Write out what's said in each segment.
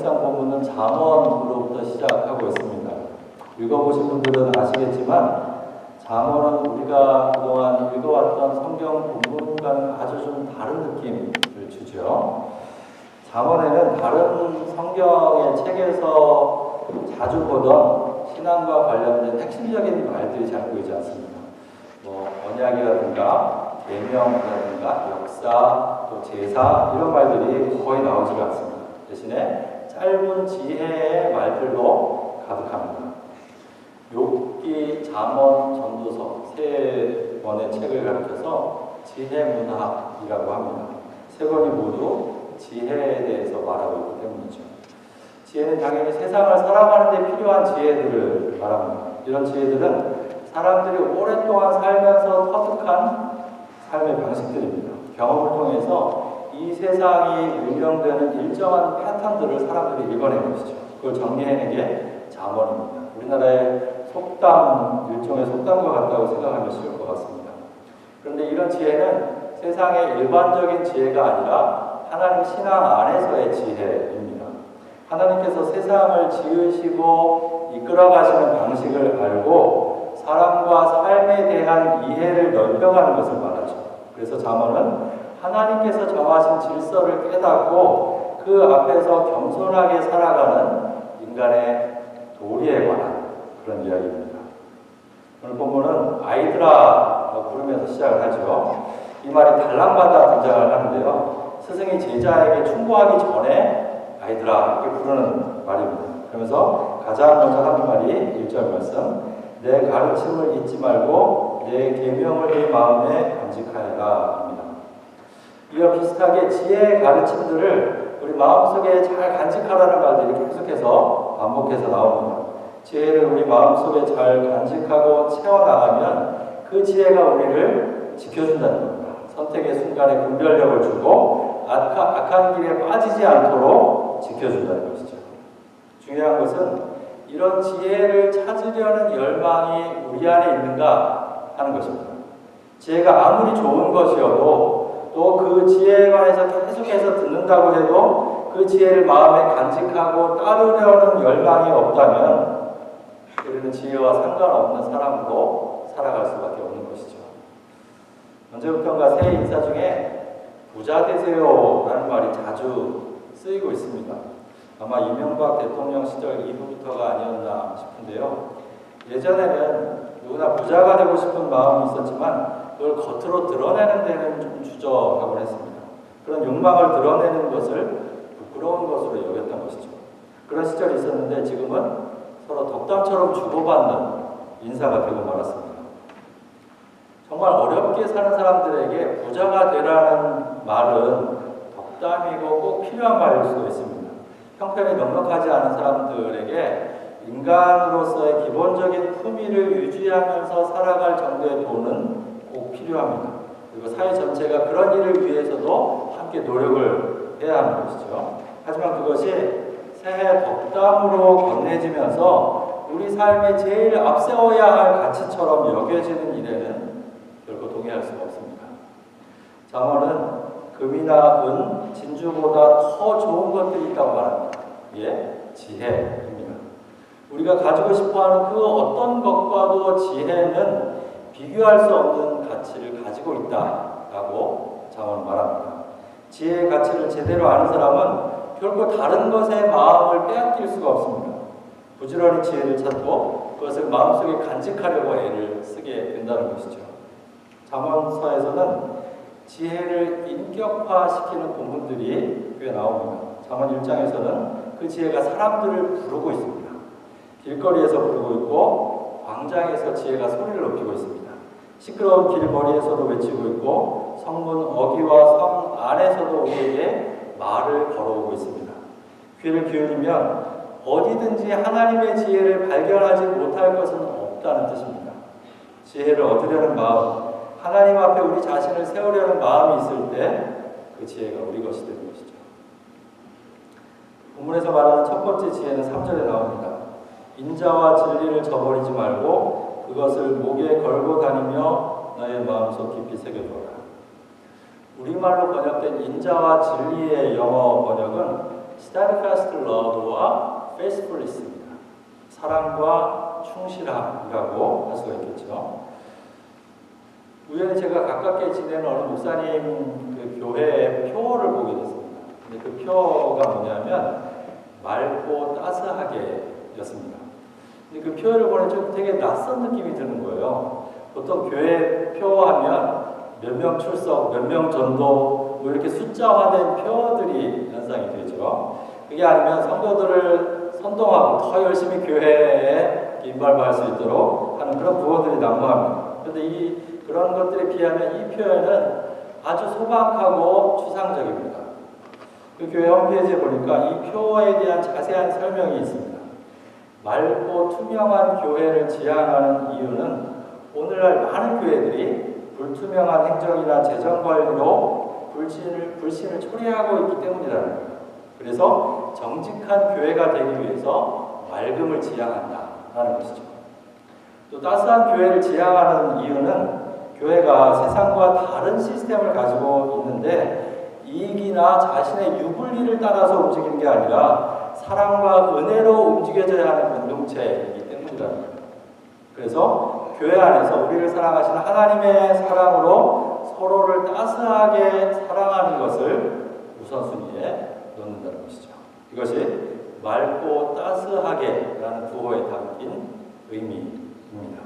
묵상 본문은 잠언으로부터 시작하고 있습니다. 읽어보신 분들은 아시겠지만 잠언은 우리가 그동안 읽어왔던 성경 본문과는 아주 좀 다른 느낌을 주죠. 잠언에는 다른 성경의 책에서 자주 보던 신앙과 관련된 핵심적인 말들이 잘 보이지 않습니다. 뭐 언약이라든가 계명이라든가 역사 또 제사 이런 말들이 거의 나오지가 않습니다. 대신에 짧은 지혜의 말들로 가득합니다. 욥기, 잠언, 전도서 세 권의 책을 가르쳐서 지혜 문학이라고 합니다. 세 권이 모두 지혜에 대해서 말하고 있기 때문이죠. 지혜는 당연히 세상을 살아가는 데 필요한 지혜들을 말합니다. 이런 지혜들은 사람들이 오랫동안 살면서 터득한 삶의 방식들입니다. 경험을 통해서 이 세상이 운영되는 일정한 패턴들을 사람들이 읽어낸 것이죠. 그걸 정리해낸 게 잠언입니다. 우리나라의 속담, 일종의 속담과 같다고 생각하면 쉬울 것 같습니다. 그런데 이런 지혜는 세상의 일반적인 지혜가 아니라 하나님 신앙 안에서의 지혜입니다. 하나님께서 세상을 지으시고 이끌어가시는 방식을 알고 사람과 삶에 대한 이해를 넓혀가는 것을 말하죠. 그래서 잠언은 하나님께서 정하신 질서를 깨닫고 그 앞에서 겸손하게 살아가는 인간의 도리에 관한 그런 이야기입니다. 오늘 본문은 아이들아 부르면서 시작을 하죠. 이 말이 달랑마다 등장을 하는데요. 스승이 제자에게 충고하기 전에 아이들아 이렇게 부르는 말입니다. 그러면서 가장 먼저 하는 말이 1절 말씀 내 가르침을 잊지 말고 내 계명을 네 마음에 간직하여라. 이와 비슷하게 지혜의 가르침들을 우리 마음속에 잘 간직하라는 말들이 계속해서 반복해서 나옵니다. 지혜를 우리 마음속에 잘 간직하고 채워나가면 그 지혜가 우리를 지켜준다는 겁니다. 선택의 순간에 분별력을 주고 악한, 악한 길에 빠지지 않도록 지켜준다는 것이죠. 중요한 것은 이런 지혜를 찾으려는 열망이 우리 안에 있는가 하는 것입니다. 지혜가 아무리 좋은 것이어도 또 그 지혜에 관해서 계속해서 듣는다고 해도 그 지혜를 마음에 간직하고 따르려는 열망이 없다면 우리는 지혜와 상관없는 사람으로 살아갈 수밖에 없는 것이죠. 언제부턴가 새 인사 중에 부자 되세요라는 말이 자주 쓰이고 있습니다. 아마 이명박 대통령 시절 이후부터가 아니었나 싶은데요. 예전에는 누구나 부자가 되고 싶은 마음이 있었지만 그걸 겉으로 드러내는 데는 좀 주저하곤 했습니다. 그런 욕망을 드러내는 것을 부끄러운 것으로 여겼던 것이죠. 그런 시절이 있었는데 지금은 서로 덕담처럼 주고받는 인사가 되고 말았습니다. 정말 어렵게 사는 사람들에게 부자가 되라는 말은 덕담이고 꼭 필요한 말일 수도 있습니다. 형편이 넉넉하지 않은 사람들에게 인간으로서의 기본적인 품위를 유지하면서 살아갈 정도의 돈은 꼭 필요합니다. 그리고 사회 전체가 그런 일을 위해서도 함께 노력을 해야 하는 것이죠. 하지만 그것이 새해 덕담으로 건네지면서 우리 삶에 제일 앞세워야 할 가치처럼 여겨지는 일에는 결코 동의할 수가 없습니다. 장어는 금이나 은, 진주보다 더 좋은 것들이 있다고 말합니다. 예, 지혜입니다. 우리가 가지고 싶어 하는 그 어떤 것과도 지혜는 비교할 수 없는 가치를 가지고 있다라고 장어는 말합니다. 지혜의 가치를 제대로 아는 사람은 결코 다른 것에 마음을 빼앗길 수가 없습니다. 부지런히 지혜를 찾고 그것을 마음속에 간직하려고 애를 쓰게 된다는 것이죠. 잠언서에서는 지혜를 인격화시키는 본문들이 꽤 나옵니다. 잠언 1장에서는 그 지혜가 사람들을 부르고 있습니다. 길거리에서 부르고 있고 광장에서 지혜가 소리를 높이고 있습니다. 시끄러운 길머리에서도 외치고 있고 성문 어귀와 성 안에서도 우리에게 말을 걸어오고 있습니다. 귀를 기울이면 어디든지 하나님의 지혜를 발견하지 못할 것은 없다는 뜻입니다. 지혜를 얻으려는 마음, 하나님 앞에 우리 자신을 세우려는 마음이 있을 때 그 지혜가 우리 것이 되는 것이죠. 본문에서 말하는 첫 번째 지혜는 3절에 나옵니다. 인자와 진리를 저버리지 말고 그것을 목에 걸고 다니며 너의 마음속 깊이 새겨두어라. 우리말로 번역된 인자와 진리의 영어 번역은 steadfast love와 faithfulness입니다. 사랑과 충실함이라고 할 수가 있겠죠. 우연히 제가 가깝게 지내는 어느 목사님 그 교회의 표를 보게 됐습니다. 근데 그 표가 뭐냐면 맑고 따스하게였습니다. 그 표를 보니 좀 되게 낯선 느낌이 드는 거예요. 보통 교회 표하면 몇 명 출석, 몇 명 전도 뭐 이렇게 숫자화된 표들이 연상이 되죠. 그게 아니면 성도들을 선동하고 더 열심히 교회에 인발할 수 있도록 하는 그런 부호들이 난무합니다. 그런데 이 그런 것들에 비하면 이 표현은 아주 소박하고 추상적입니다. 그 교회 홈페이지에 보니까 이 표에 대한 자세한 설명이 있습니다. 맑고 투명한 교회를 지향하는 이유는 오늘날 많은 교회들이 불투명한 행정이나 재정 관리로 불신을, 불신을 초래하고 있기 때문이라는 거예요. 그래서 정직한 교회가 되기 위해서 맑음을 지향한다라는 것이죠. 또 따스한 교회를 지향하는 이유는 교회가 세상과 다른 시스템을 가지고 있는데 이익이나 자신의 유불리를 따라서 움직이는 게 아니라 사랑과 은혜로 움직여져야 하는 공동체이기 때문이라는. 그래서 교회 안에서 우리를 사랑하시는 하나님의 사랑으로 서로를 따스하게 사랑하는 것을 우선순위에 놓는다는 것이죠. 이것이 맑고 따스하게라는 구호에 담긴 의미입니다.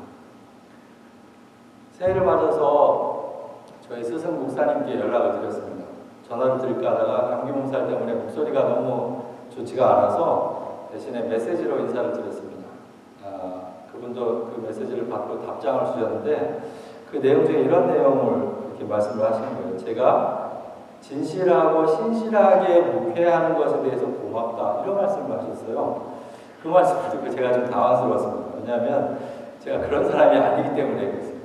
새해를 맞아서 저희 스승 목사님께 연락을 드렸습니다. 전화를 드릴까 하다가 감기 몸살 때문에 목소리가 너무 좋지가 않아서 대신에 메시지로 인사를 드렸습니다. 아, 그분도 그 메시지를 받고 답장을 주셨는데 그 내용 중에 이런 내용을 이렇게 말씀을 하시는 거예요. 제가 진실하고 신실하게 목회하는 것에 대해서 고맙다 이런 말씀을 하셨어요. 그 말씀 듣고 제가 좀 당황스러웠습니다. 왜냐하면 제가 그런 사람이 아니기 때문에 그렇습니다.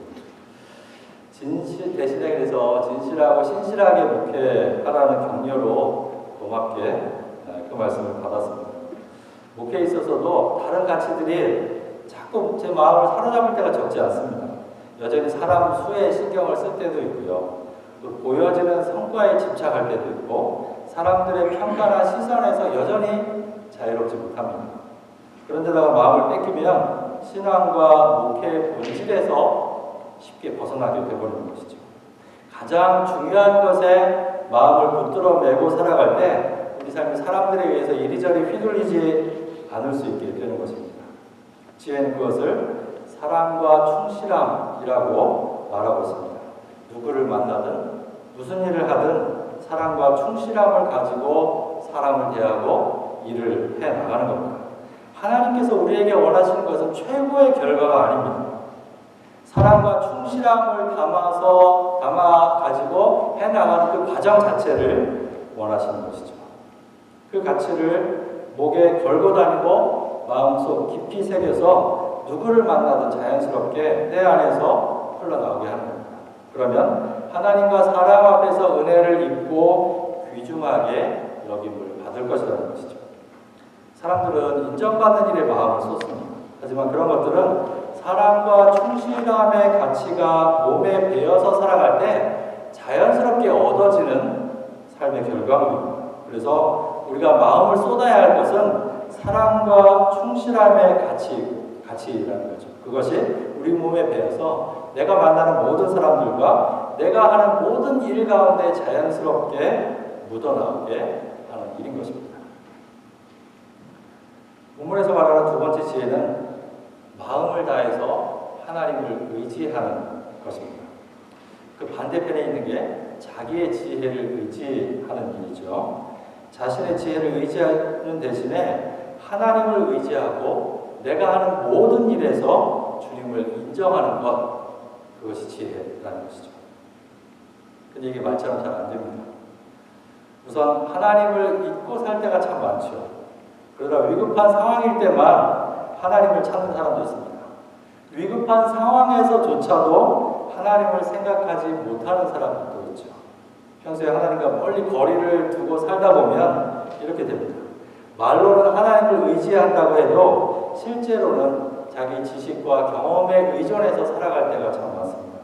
진실 대신에 그래서 진실하고 신실하게 목회하라는 격려로 고맙게 그 말씀을 받았습니다. 목회에 있어서도 다른 가치들이 자꾸 제 마음을 사로잡을 때가 적지 않습니다. 여전히 사람 수에 신경을 쓸 때도 있고요. 또 보여지는 성과에 집착할 때도 있고 사람들의 평가나 시선에서 여전히 자유롭지 못합니다. 그런데다가 마음을 뺏기면 신앙과 목회의 본질에서 쉽게 벗어나게 되버리는 것이죠. 가장 중요한 것에 마음을 붙들어 매고 살아갈 때 우리 삶이 사람들에 의해서 이리저리 휘둘리지 않을 수 있게 되는 것입니다. 지혜는 그것을 사랑과 충실함이라고 말하고 있습니다. 누구를 만나든 무슨 일을 하든 사랑과 충실함을 가지고 사람을 대하고 일을 해 나가는 겁니다. 하나님께서 우리에게 원하시는 것은 최고의 결과가 아닙니다. 사랑과 충실함을 담아서 담아 가지고 해 나가는 그 과정 자체를 원하시는 것이죠. 그 가치를 목에 걸고 다니고 마음속 깊이 새겨서 누구를 만나든 자연스럽게 내 안에서 흘러나오게 하는 겁니다. 그러면 하나님과 사람 앞에서 은혜를 입고 귀중하게 여김을 받을 것이라는 것이죠. 사람들은 인정받는 일에 마음을 쏟습니다. 하지만 그런 것들은 사랑과 충실함의 가치가 몸에 배어서 살아갈 때 자연스럽게 얻어지는 삶의 결과물입니다. 그래서 우리가 마음을 쏟아야 할 것은 사랑과 충실함의 가치, 가치라는 거죠. 그것이 우리 몸에 배어서 내가 만나는 모든 사람들과 내가 하는 모든 일 가운데 자연스럽게 묻어나오게 하는 일인 것입니다. 본문에서 말하는 두 번째 지혜는 마음을 다해서 하나님을 의지하는 것입니다. 그 반대편에 있는 게 자기의 지혜를 의지하는 일이죠. 자신의 지혜를 의지하는 대신에 하나님을 의지하고 내가 하는 모든 일에서 주님을 인정하는 것 그것이 지혜라는 것이죠. 근데 이게 말처럼 잘 안 됩니다. 우선 하나님을 잊고 살 때가 참 많죠. 그러다 위급한 상황일 때만 하나님을 찾는 사람도 있습니다. 위급한 상황에서조차도 하나님을 생각하지 못하는 사람도 있죠. 평소에 하나님과 멀리 거리를 두고 살다 보면 이렇게 됩니다. 말로는 하나님을 의지한다고 해도 실제로는 자기 지식과 경험에 의존해서 살아갈 때가 참 많습니다.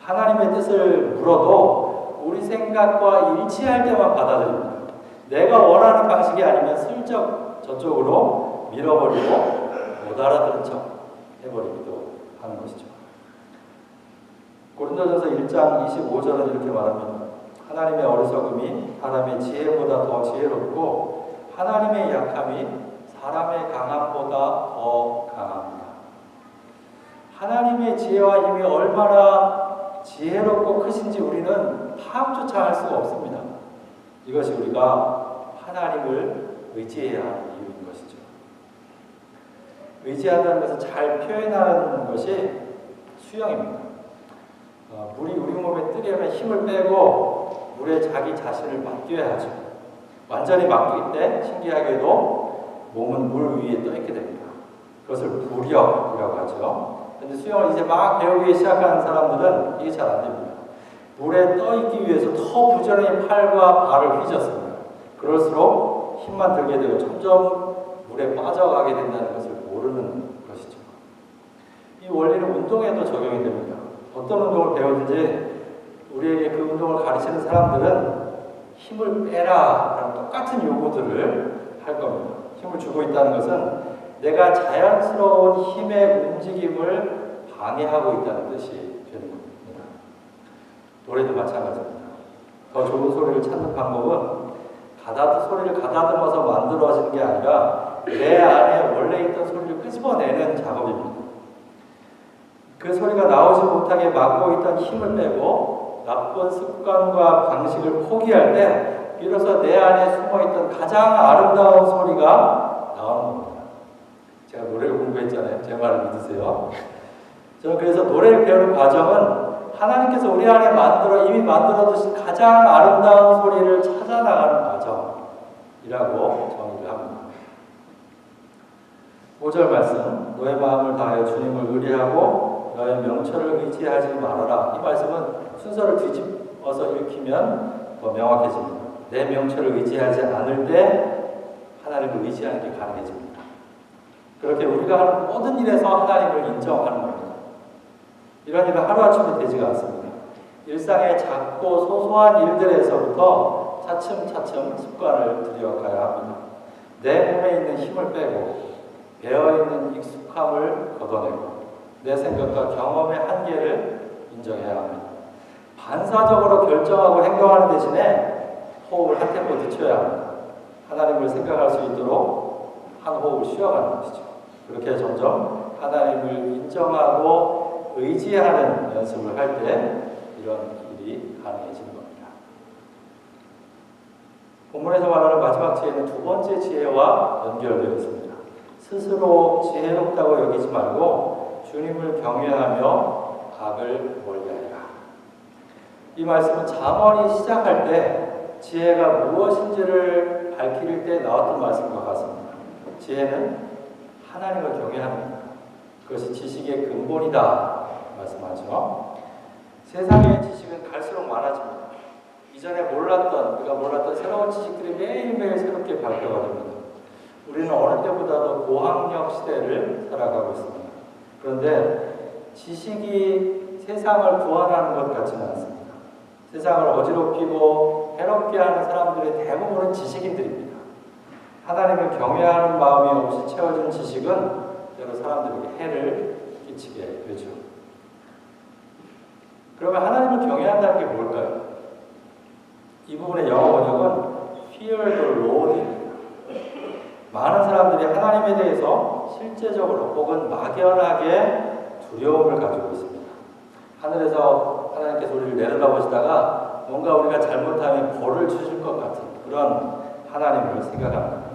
하나님의 뜻을 물어도 우리 생각과 일치할 때만 받아들입니다. 내가 원하는 방식이 아니면 슬쩍 저쪽으로 밀어버리고 못 알아들은 척 해버리기도 하는 것이죠. 고린도전서 1장 25절은 이렇게 말합니다. 하나님의 어리석음이 사람의 지혜보다 더 지혜롭고 하나님의 약함이 사람의 강함보다 더 강합니다. 하나님의 지혜와 힘이 얼마나 지혜롭고 크신지 우리는 파악조차 할 수가 없습니다. 이것이 우리가 하나님을 의지해야 것이죠. 의지한다는 것은 잘 표현하는 것이 수영입니다. 어, 물이 우리 몸에 뜨려면 힘을 빼고 물에 자기 자신을 맡겨야 하죠. 완전히 맡길 때 신기하게도 몸은 물 위에 떠 있게 됩니다. 그것을 부력이라고 하죠. 근데 수영을 이제 막 배우기 시작하는 사람들은 이게 잘 안 됩니다. 물에 떠 있기 위해서 더 부지런히 팔과 발을 휘젓습니다. 그럴수록 힘만 들게 되고 점점 물에 빠져가게 된다는 것을. 이 원리는 운동에도 적용이 됩니다. 어떤 운동을 배우든지 우리에게 그 운동을 가르치는 사람들은 힘을 빼라 라는 똑같은 요구들을 할 겁니다. 힘을 주고 있다는 것은 내가 자연스러운 힘의 움직임을 방해하고 있다는 뜻이 되는 겁니다. 노래도 마찬가지입니다. 더 좋은 소리를 찾는 방법은 가다듬 소리를 가다듬어서 만들어지는 게 아니라 내 안에 원래 있던 소리를 끄집어내는 작업입니다. 그 소리가 나오지 못하게 막고 있던 힘을 빼고 나쁜 습관과 방식을 포기할 때 비로소 내 안에 숨어있던 가장 아름다운 소리가 나오는 겁니다. 제가 노래를 공부했잖아요. 제 말을 믿으세요. 저는 그래서 노래를 배우는 과정은 하나님께서 우리 안에 만들어 이미 만들어 두신 가장 아름다운 소리를 찾아 나가는 과정이라고 정의를 합니다. 5절 말씀 너의 마음을 다하여 주님을 의뢰하고 너의 명철을 의지하지 말아라. 이 말씀은 순서를 뒤집어서 읽히면 더 명확해집니다. 내 명철을 의지하지 않을 때 하나님을 의지하는 게 가능해집니다. 그렇게 우리가 하는 모든 일에서 하나님을 인정하는 겁니다. 이런 일은 하루아침에 되지가 않습니다. 일상의 작고 소소한 일들에서부터 차츰차츰 습관을 들여가야 합니다. 내 몸에 있는 힘을 빼고 배어있는 익숙함을 걷어내고 내 생각과 경험의 한계를 인정해야 합니다. 반사적으로 결정하고 행동하는 대신에 호흡을 한 템포 늦춰야. 하나님을 생각할 수 있도록 한 호흡을 쉬어가는 것이죠. 그렇게 점점 하나님을 인정하고 의지하는 연습을 할 때 이런 일이 가능해지는 겁니다. 본문에서 말하는 마지막 지혜는 두 번째 지혜와 연결되어 있습니다. 스스로 지혜롭다고 여기지 말고 주님을 경외하며 악을 멀리하리라. 이 말씀은 잠언이 시작할 때 지혜가 무엇인지를 밝힐 때 나왔던 말씀과 같습니다. 지혜는 하나님을 것. 그것이 지식의 근본이다 말씀하죠. 세상의 지식은 갈수록 많아집니다. 이전에 몰랐던 우리가 몰랐던 새로운 지식들이 매일매일 새롭게 발표가 됩니다. 우리는 어느 때보다도 고학력 시대를 살아가고 있습니다. 그런데 지식이 세상을 구원하는 것 같지는 않습니다. 세상을 어지럽히고 해롭게 하는 사람들의 대부분은 지식인들입니다. 하나님을 경외하는 마음이 없이 채워진 지식은 때로 사람들에게 해를 끼치게 되죠. 그러면 하나님을 경외한다는 게 뭘까요? 이 부분의 영어 번역은 fear the Lord입니다. 많은 사람들이 하나님에 대해서 실제적으로 혹은 막연하게 두려움을 가지고 있습니다. 하늘에서 하나님께서 우리를 내려다보시다가 뭔가 우리가 잘못하면 벌을 주실 것 같은 그런 하나님을 생각합니다.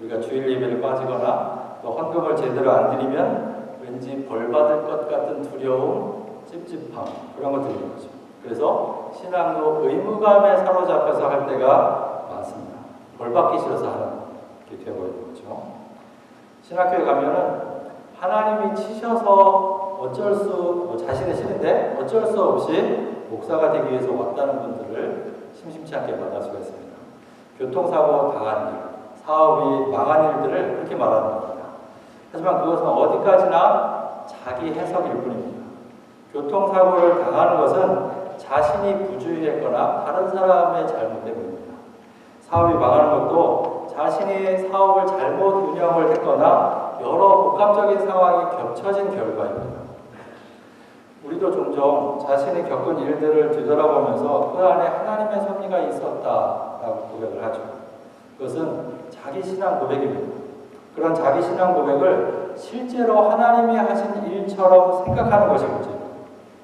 우리가 주일 예배를 빠지거나 또 헌금을 제대로 안 드리면 왠지 벌 받을 것 같은 두려움, 찝찝함 그런 것들이 있는 거죠. 그래서 신앙도 의무감에 사로잡혀서 할 때가 많습니다. 벌 받기 싫어서 하는 게 되어버리는 거죠. 신학교에 가면은 하나님이 치셔서 어쩔 수, 뭐 자신은 싫은데 어쩔 수 없이 목사가 되기 위해서 왔다는 분들을 심심치 않게 만날 수가 있습니다. 교통사고 당한 일, 사업이 망한 일들을 그렇게 말하는 겁니다. 하지만 그것은 어디까지나 자기 해석일 뿐입니다. 교통사고를 당하는 것은 자신이 부주의했거나 다른 사람의 잘못 때문입니다. 사업이 망하는 것도 자신이 사업을 잘못 운영을 했거나 여러 복합적인 상황이 겹쳐진 결과입니다. 우리도 종종 자신이 겪은 일들을 뒤돌아보면서 그 안에 하나님의 섭리가 있었다라고 고백을 하죠. 그것은 자기 신앙 고백입니다. 그런 자기 신앙 고백을 실제로 하나님이 하신 일처럼 생각하는 것이 문제입니다.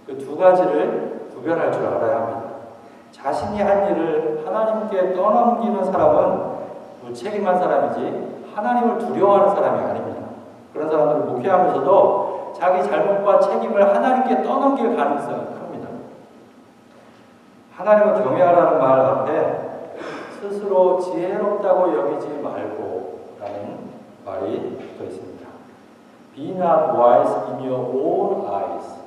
그 두 가지를 구별할 줄 알아야 합니다. 자신이 한 일을 하나님께 떠넘기는 사람은 무책임한 사람이지 하나님을 두려워하는 사람이 아닙니다. 그런 사람들을 목회하면서도 자기 잘못과 책임을 하나님께 떠넘길 가능성이 큽니다. 하나님을 경외하라는 말 앞에 스스로 지혜롭다고 여기지 말고 라는 말이 붙어 있습니다. Be not wise in your own eyes.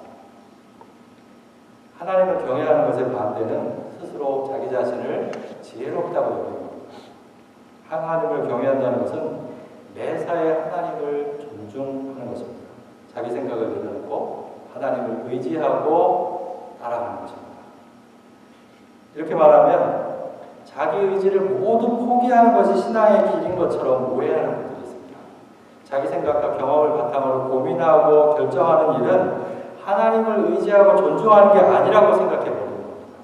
하나님을 경외하는 것의 반대는 스스로 자기 자신을 지혜롭다고 여기는 겁니다. 하나님을 경외한다는 것은 매사에 하나님을 존중하는 것입니다. 자기 생각을 내려놓고 하나님을 의지하고 따라가는 것입니다. 이렇게 말하면 자기 의지를 모두 포기하는 것이 신앙의 길인 것처럼 오해하는 있습니다. 자기 생각과 경험을 바탕으로 고민하고 결정하는 일은 하나님을 의지하고 존중하는 게 아니라고 생각해 버리는 겁니다.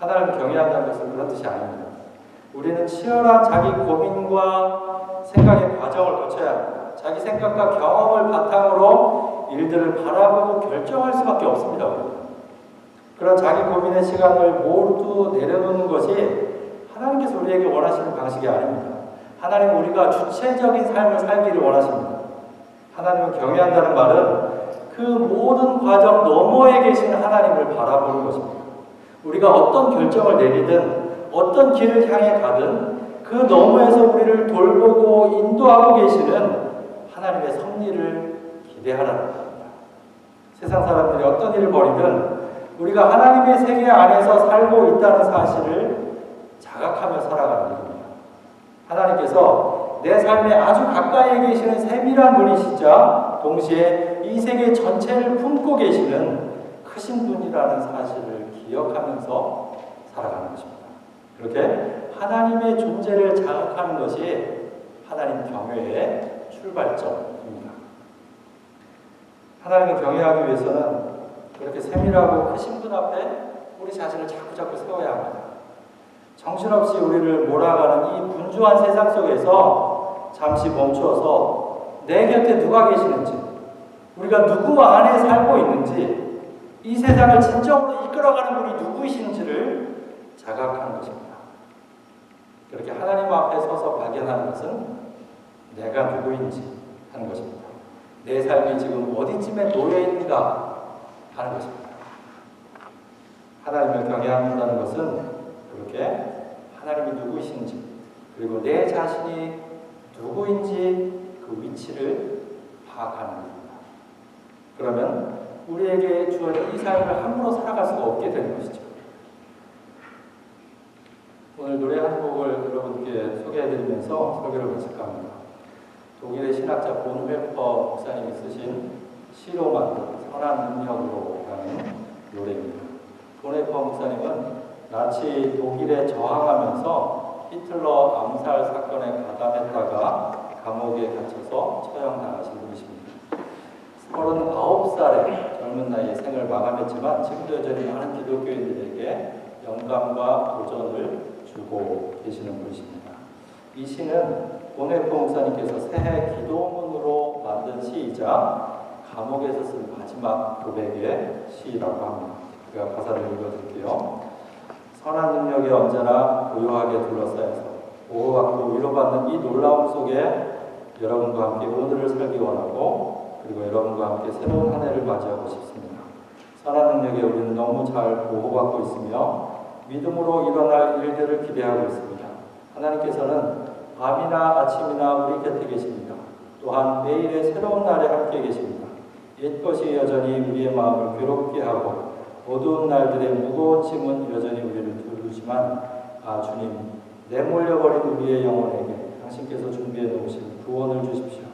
하나님을 경외한다는 것은 그런 뜻이 아닙니다. 우리는 치열한 자기 고민과 생각의 과정을 거쳐야. 자기 생각과 경험을 바탕으로 일들을 바라보고 결정할 수밖에 없습니다. 그런 자기 고민의 시간을 모두 내려놓는 것이 하나님께서 우리에게 원하시는 방식이 아닙니다. 하나님 우리가 주체적인 삶을 살기를 원하십니다. 하나님을 경외한다는 말은 그 모든 과정 너머에 계신 하나님을 바라보는 것입니다. 우리가 어떤 결정을 내리든 어떤 길을 향해 가든 그 너머에서 우리를 돌보고 인도하고 계시는 하나님의 섭리를 기대하라는 겁니다. 세상 사람들이 어떤 일을 벌이든 우리가 하나님의 세계 안에서 살고 있다는 사실을 자각하며 살아가는 일입니다. 하나님께서 내 삶에 아주 가까이에 계시는 세밀한 분이시자 동시에 이 세계 전체를 품고 계시는 크신 분이라는 사실을 기억하면서 살아가는 것입니다. 그렇게 하나님의 존재를 자각하는 것이 하나님 경외의 출발점입니다. 하나님을 경외하기 위해서는 그렇게 세밀하고 크신 분 앞에 우리 자신을 자꾸 자꾸 세워야 합니다. 정신없이 우리를 몰아가는 이 분주한 세상 속에서 잠시 멈추어서 내 곁에 누가 계시는지, 우리가 누구 안에 살고 있는지, 이 세상을 진정으로 이끌어가는 분이 누구이신지를 자각하는 것입니다. 그렇게 하나님 앞에 서서 발견하는 것은 내가 누구인지 하는 것입니다. 내 삶이 지금 어디쯤에 놓여 있는가 하는 것입니다. 하나님을 경외한다는 것은 그렇게 하나님이 누구이신지 그리고 내 자신이 누구인지 그 위치를 파악하는 겁니다. 그러면 우리에게 주어진 이 삶을 함부로 살아갈 수가 없게 되는 것이죠. 오늘 노래 한 곡을 여러분께 소개해드리면서 설교를 마칠까 합니다. 독일의 신학자 본회퍼 목사님이 쓰신 시로 만든 선한 능력으로 라는 노래입니다. 본회퍼 목사님은 나치 독일에 저항하면서 히틀러 암살 사건에 가담했다가 감옥에 갇혀서 처형당하신 분이십니다. 39살의 젊은 나이에 생을 마감했지만 지금도 여전히 많은 기독교인들에게 영감과 도전을 주고 계시는 분이십니다. 이 시는 본회포 목사님께서 새해 기도문으로 만든 시이자 감옥에서 쓴 마지막 고백의 시라고 합니다. 제가 가사를 읽어드릴게요. 선한 능력에 언제나 고요하게 둘러싸여서 보호받고 위로받는 이 놀라움 속에 여러분과 함께 오늘을 살기 원하고 그리고 여러분과 함께 새로운 한 해를 맞이하고 싶습니다. 선한 능력에 우리는 너무 잘 보호받고 있으며 믿음으로 일어날 일들을 기대하고 있습니다. 하나님께서는 밤이나 아침이나 우리 곁에 계십니다. 또한 매일의 새로운 날에 함께 계십니다. 옛것이 여전히 우리의 마음을 괴롭게 하고 어두운 날들의 무거운 짐은 여전히 우리를 두르지만 아 주님 내몰려버린 우리의 영혼에게 당신께서 준비해 놓으신 구원을 주십시오.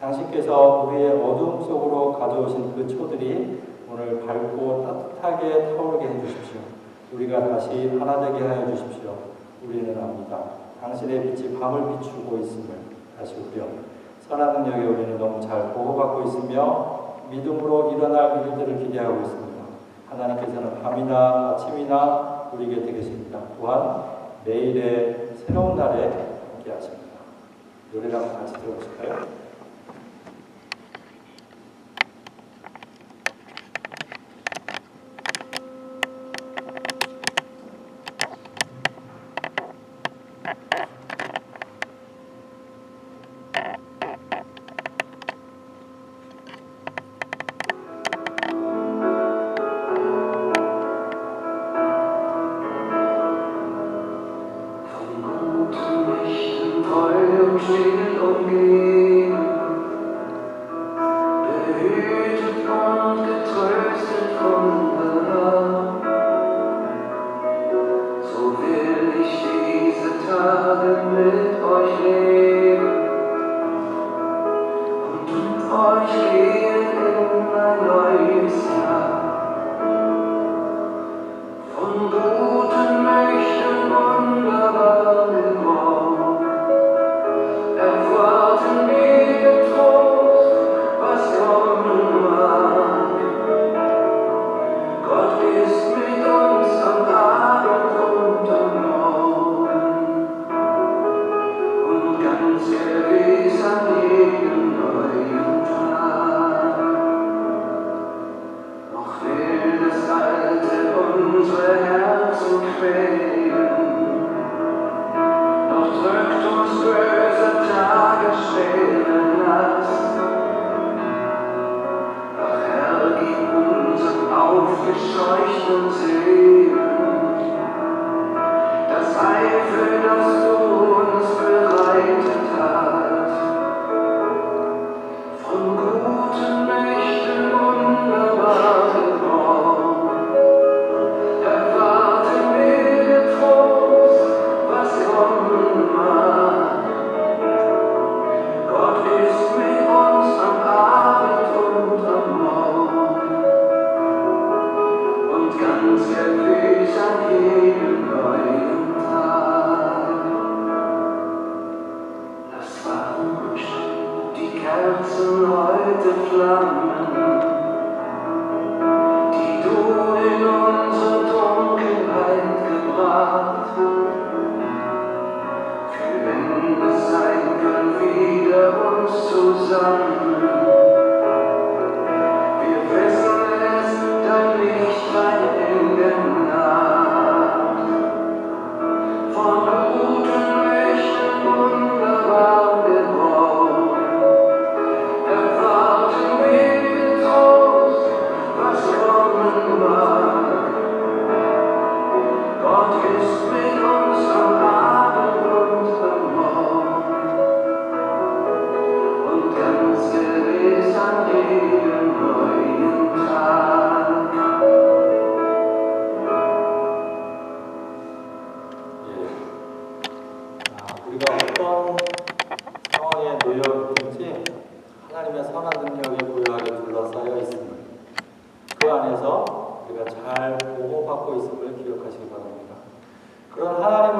당신께서 우리의 어둠 속으로 가져오신 그 초들이 오늘 밝고 따뜻하게 타오르게 해주십시오. 우리가 다시 하나 되게 하여 주십시오. 우리는 압니다. 당신의 빛이 밤을 비추고 있음을 아시고요. 선한 능력에 우리는 너무 잘 보호받고 있으며 믿음으로 일어날 일들을 기대하고 있습니다. 하나님께서는 밤이나 아침이나 우리 곁에 계십니다. 또한 매일의 새로운 날에 함께 하십니다. 노래랑 같이 들어보실까요?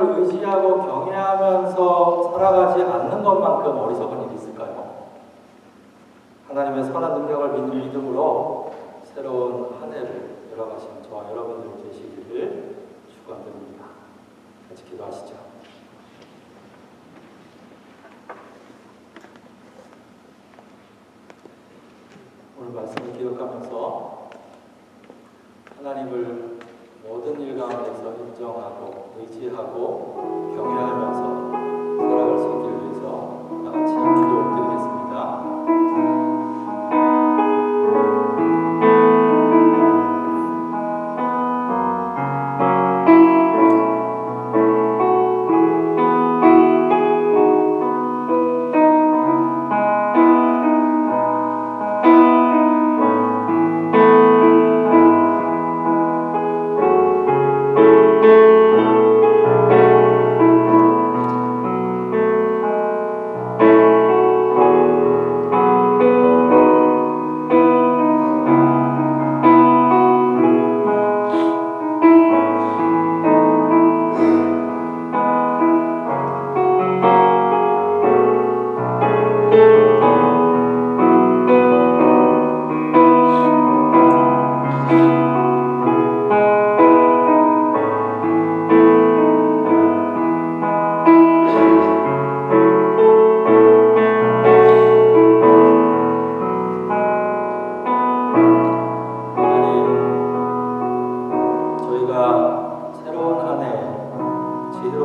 하나님을 의지하고 경외하면서 살아가지 않는 것만큼 어리석은 일이 있을까요? 하나님의 선한 능력을 믿는 믿음으로 새로운 한 해를 열어가시는 저와 여러분들 되시기를 축원드립니다. 같이 기도하시죠. 오늘 말씀을 기억하면서 하나님을 모든 일 가운데서 인정하고 의 지하고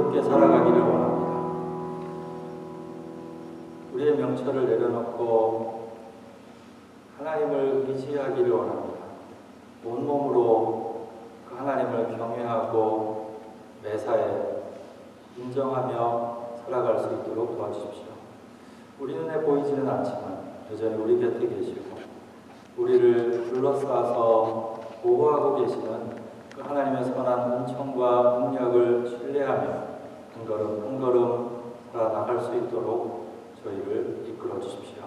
의롭게 살아가기를 원합니다. 우리의 명철을 내려놓고 하나님을 의지하기를 원합니다. 온몸으로 그 하나님을 경외하고 매사에 인정하며 살아갈 수 있도록 도와주십시오. 우리 눈에 보이지는 않지만 여전히 우리 곁에 계시고 우리를 둘러싸서 보호하고 계시는 그 하나님의 선한 은총과 능력을 신뢰하며 한 걸음 한 걸음 살아나갈 수 있도록 저희를 이끌어 주십시오.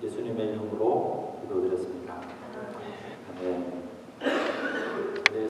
예수님의 이름으로 기도드렸습니다. 아멘.